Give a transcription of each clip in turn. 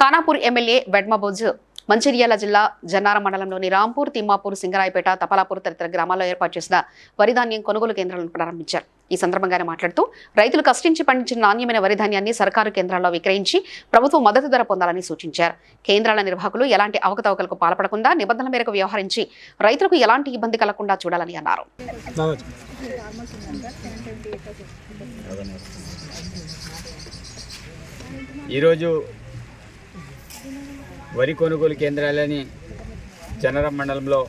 Khanapur MLA వెడ్మబోజ్. Mancherial జిల్లా జన్నారం మండలంలోని రాంపూర్ తిమ్మాపూర్ సింగరాయపేట తపలాపూర్ తదితర గ్రామాల్లో ఏర్పాటు చేసిన వరిధాన్యం కొనుగోలు కేంద్రాలను ప్రారంభించారు. ఈ సందర్భంగానే మాట్లాడుతూ రైతులు కష్టించి పండించిన నాణ్యమైన వరి ధాన్యాన్ని సర్కారు కేంద్రాల్లో విక్రయించి ప్రభుత్వం మద్దతు ధర పొందాలని సూచించారు. కేంద్రాల నిర్వాహకులు ఎలాంటి అవకతవకలకు పాల్పడకుండా నిబంధనల మేరకు వ్యవహరించి రైతులకు ఎలాంటి ఇబ్బంది కలగకుండా చూడాలని అన్నారు. ఈరోజు వరి కొనుగోలు కేంద్రాలని జనరం మండలంలో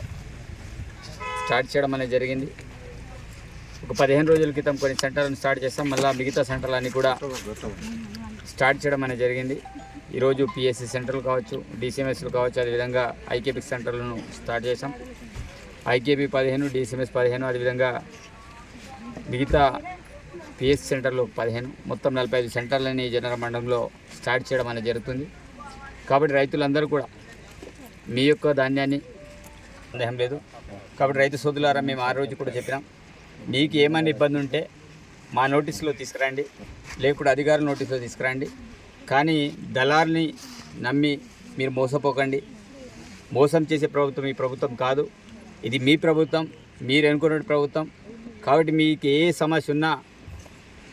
స్టార్ట్ చేయడం అనేది జరిగింది. ఒక పదిహేను రోజుల క్రితం కొన్ని సెంటర్లను స్టార్ట్ చేస్తాం. మళ్ళీ మిగతా సెంటర్లన్నీ కూడా స్టార్ట్ చేయడం అనేది జరిగింది. ఈరోజు పిఎస్సి సెంటర్లు కావచ్చు డిసిఎంఎస్లు కావచ్చు అదేవిధంగా ఐకేపీ సెంటర్లను స్టార్ట్ చేసాం ఐకేపీ పదిహేను డిసిఎంఎస్ పదిహేను అదేవిధంగా మిగతా పిఎస్ సెంటర్లు పదిహేను. మొత్తం నలభై ఐదు సెంటర్లని జనరల్ మండలంలో స్టార్ట్ చేయడం అనేది జరుగుతుంది. కాబట్టి రైతులందరూ కూడా మీ యొక్క ధాన్యాన్ని సందేహం లేదు. కాబట్టి రైతు సోదరులారా మేము ఆ రోజు కూడా చెప్పినాం. మీకు ఏమైనా ఇబ్బంది ఉంటే మా నోటీసులో తీసుకురండి. లేకుంటే అధికారుల నోటీసులో తీసుకురండి. కానీ దళార్ని నమ్మి మీరు మోసపోకండి. మోసం చేసే ప్రభుత్వం ఈ ప్రభుత్వం కాదు. ఇది మీ ప్రభుత్వం మీరు అనుకున్న ప్రభుత్వం. కాబట్టి మీకు ఏ సమస్య ఉన్నా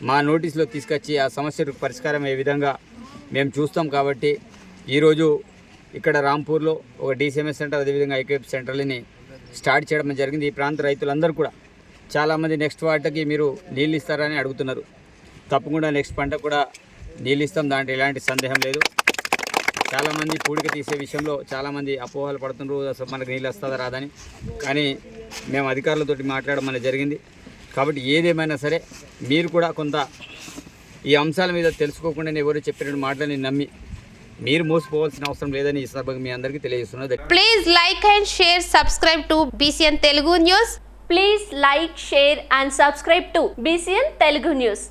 మా నోటీసులో తీసుకొచ్చి ఆ సమస్యకు పరిష్కారం అయ్యే విధంగా మేము చూస్తాం కాబట్టి ఈరోజు ఇక్కడ రాంపూర్లో ఒక డీసీఎంఎస్ సెంటర్ అదేవిధంగా ఐకేఎఫ్ సెంటర్లని స్టార్ట్ చేయడం జరిగింది. ఈ ప్రాంత రైతులందరూ కూడా చాలామంది నెక్స్ట్ వాటికి మీరు నీళ్ళు ఇస్తారని అడుగుతున్నారు. తప్పకుండా నెక్స్ట్ పంట కూడా నీళ్ళు ఇస్తాం దాంట్లో ఎలాంటి సందేహం లేదు. చాలామంది పూడిక తీసే విషయంలో చాలామంది అపోహలు పడుతున్నారు. అసలు మనకు నీళ్ళు వస్తుందా రాదని కానీ మేము అధికారులతోటి మాట్లాడడం అనేది జరిగింది. కాబట్టి ఏదేమైనా సరే మీరు కూడా కొంత ఈ అంశాల మీద తెలుసుకోకుండా ఎవరు చెప్పిన మాటలని నమ్మి మీరు మోసపోవాల్సిన అవసరం లేదని ఈ సందర్భంగా మీ అందరికీ తెలియజేస్తున్నది please like and share subscribe to BCN Telugu news please like share and subscribe to BCN Telugu news